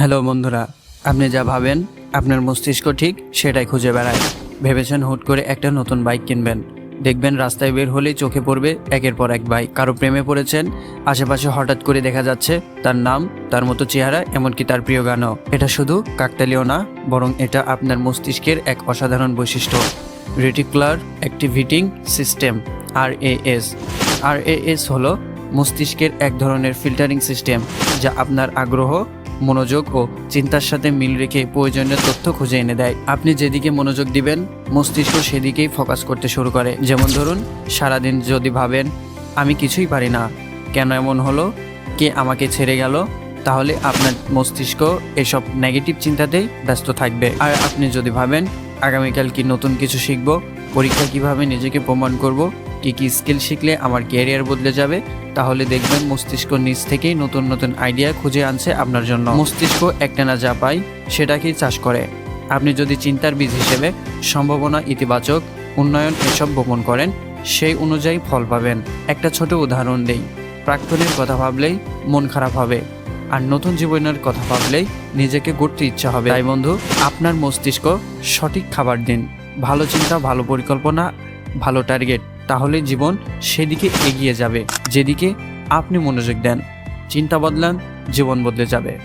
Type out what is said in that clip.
Hello বন্ধুরা, আপনি যা ভাবেন, আপনার মস্তিষ্ক ঠিক সেটাই খুঁজে বেড়ায়। ভেবেছেন হুট করে একটা নতুন বাইক কিনবেন। দেখবেন রাস্তায় বের হলেই চোখে পড়বে একের পর এক বাইক। কারও প্রেমে পড়েছেন, আশেপাশে হঠাৎ করে দেখা যাচ্ছে তার নাম, তার মতো চেহারা, এমনকি তার প্রিয় গানও। এটা শুধু কাকতালীয় না, বরং এটা আপনার মস্তিষ্কের এক অসাধারণ বৈশিষ্ট্য। Reticular activating system R S R S হলো মস্তিষ্কের এক ধরনের ফিল্টারিং সিস্টেম, যা আপনার আগ্রহ মনোযোগ ও চিন্তার সাথে মিল রেখে প্রয়োজনীয় তথ্য খুঁজে এনে দেয়। আপনি যেদিকে মনোযোগ দিবেন, মস্তিষ্ক সেদিকেই ফোকাস করতে শুরু করে। যেমন ধরুন, সারাদিন যদি ভাবেন, আমি কিছুই পারি না। কেন এমন হলো? কে আমাকে ছেড়ে গেল? তাহলে আপনার মস্তিষ্ক এসব নেগেটিভ চিন্তাতেই ব্যস্ত থাকবে। আর আপনি যদি ভাবেন, আগামীকাল কি নতুন কিছু শিখব? পরীক্ষা কীভাবে নিজেকে প্রমাণ করব? কি কি স্কিল শিখলে আমার ক্যারিয়ার বদলে যাবে? তাহলে দেখবেন মস্তিষ্ক নিজ থেকেই নতুন নতুন আইডিয়া খুঁজে আনছে আপনার জন্য। মস্তিষ্ক একটানা যা পায়, সেটাকেই চাষ করে। আপনি যদি চিন্তার বীজ হিসেবে সম্ভাবনা ইতিবাচক, উন্নয়ন এসব বপন করেন, সেই অনুযায়ী ফল পাবেন। একটা ছোট উদাহরণ দেই, প্রাক্তনের কথা ভাবলেই মন খারাপ হবে, আর নতুন জীবনের কথা ভাবলেই নিজেকে গড়তে ইচ্ছা হবে। তাই বন্ধু, আপনার মস্তিষ্ক সঠিক খাবার দিন। ভালো চিন্তা, ভালো পরিকল্পনা, ভালো টার্গেট তাহলে জীবন সেদিকে এগিয়ে যাবে, যেদিকে আপনি মনোযোগ দেন। চিন্তা বদলান, জীবন বদলে যাবে।